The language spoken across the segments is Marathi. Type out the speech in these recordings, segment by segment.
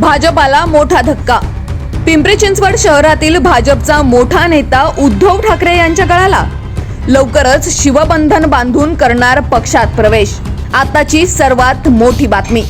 भाजपाला मोठा धक्का. पिंपरी चिंचवड शहरातील भाजपचा मोठा नेता उद्धव ठाकरे यांच्या गळाला लवकरच शिवबंधन बांधून करणार पक्षात प्रवेश. आताची सर्वात मोठी बातमी.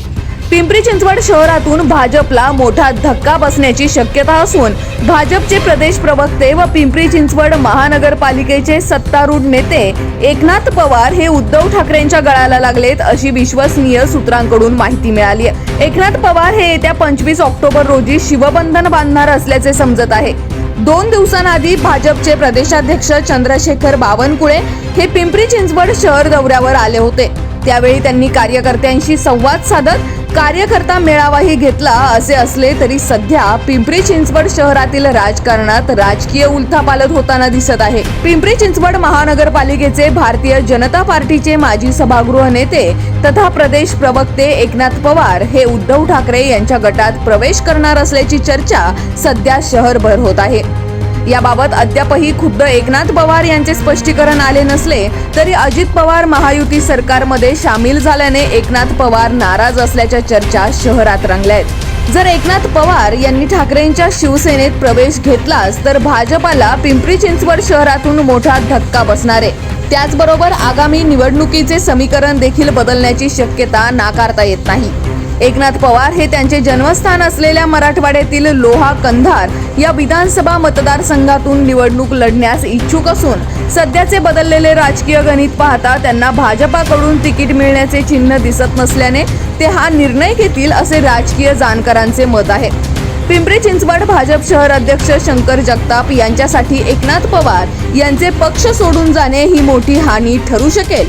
पिंपरी चिंचवड शहरातून भाजपला मोठा धक्का बसण्याची शक्यता असून भाजपचे प्रदेश प्रवक्ते व पिंपरी चिंचवड महानगरपालिकेचे सत्तारूढ नेते एकनाथ पवार हे उद्धव ठाकरेंच्या गळाला लागलेत अशी विश्वसनीय सूत्रांकडून माहिती मिळाली आहे एकनाथ पवार हे येत्या पंचवीस ऑक्टोबर रोजी शिवबंधन बांधणार असल्याचे समजत आहे. दोन दिवसांआधी भाजपचे प्रदेशाध्यक्ष चंद्रशेखर बावनकुळे हे पिंपरी चिंचवड शहर दौऱ्यावर आले होते. त्यावेळी त्यांनी कार्यकर्त्यांशी संवाद साधत कार्यकर्ता मेळावाही घेतला असे असले तरी सध्या पिंपरी चिंचवड शहरातील राजकारणात राजकीय उलथापालट होताना दिसत आहे. पिंपरी चिंचवड महानगरपालिकेचे भारतीय जनता पार्टीचे माजी सभागृह नेते तथा प्रदेश प्रवक्ते एकनाथ पवार हे उद्धव ठाकरे यांच्या गटात प्रवेश करणार असल्याची चर्चा सध्या शहरभर होत आहे. याबाबत अद्यापही खुद्द एकनाथ पवार यांचे स्पष्टीकरण आले नसले तरी अजित पवार महायुती सरकारमध्ये सामील झाल्याने एकनाथ पवार नाराज असल्याच्या चर्चा शहरात रंगल्या आहेत जर एकनाथ पवार यांनी ठाकरेंच्या शिवसेनेत प्रवेश घेतलाच तर भाजपाला पिंपरी चिंचवड शहरातून मोठा धक्का बसणार. आहे त्याचबरोबर आगामी निवडणुकीचे समीकरण देखील बदलण्याची शक्यता नाकारता येत नाही. एकनाथ पवार हे त्यांचे जन्मस्थान असलेल्या मराठवाड्यातील लोहा कंधार या विधानसभा मतदारसंघातून निवडणूक लढण्यास इच्छुक असून सध्याचे बदललेले राजकीय गणित पाहता त्यांना भाजपाकडून तिकीट मिळण्याचे चिन्ह दिसत नसल्याने ते हा निर्णय घेतील असे राजकीय जाणकारांचे मत आहे. पिंपरी चिंचवड भाजप शहर अध्यक्ष शंकर जगताप यांच्यासाठी एकनाथ पवार यांचे पक्ष सोडून जाणे ही मोठी हानी ठरू शकेल.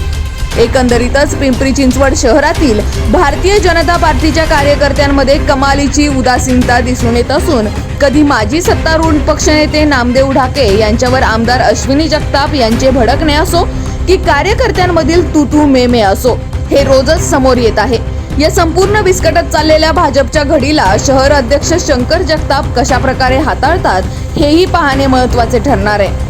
एकंदरीतच पिंपरी चिंचवड शहरातील भारतीय जनता पार्टीच्या कार्यकर्त्यांमध्ये कमालीची उदासीनता दिसून येत असून कधी माजी सत्तारूढ पक्षनेते नामदेव ढाके यांच्यावर आमदार अश्विनी जगताप यांचे भडकणे असो की कार्यकर्त्यांमधील तू तू मे मे असो हे रोजच समोर येत आहे. या संपूर्ण विस्कटत चाललेल्या भाजपच्या घडीला शहर अध्यक्ष शंकर जगताप कशा प्रकारे हाताळतात हेही पाहणे महत्त्वाचे ठरणार आहे.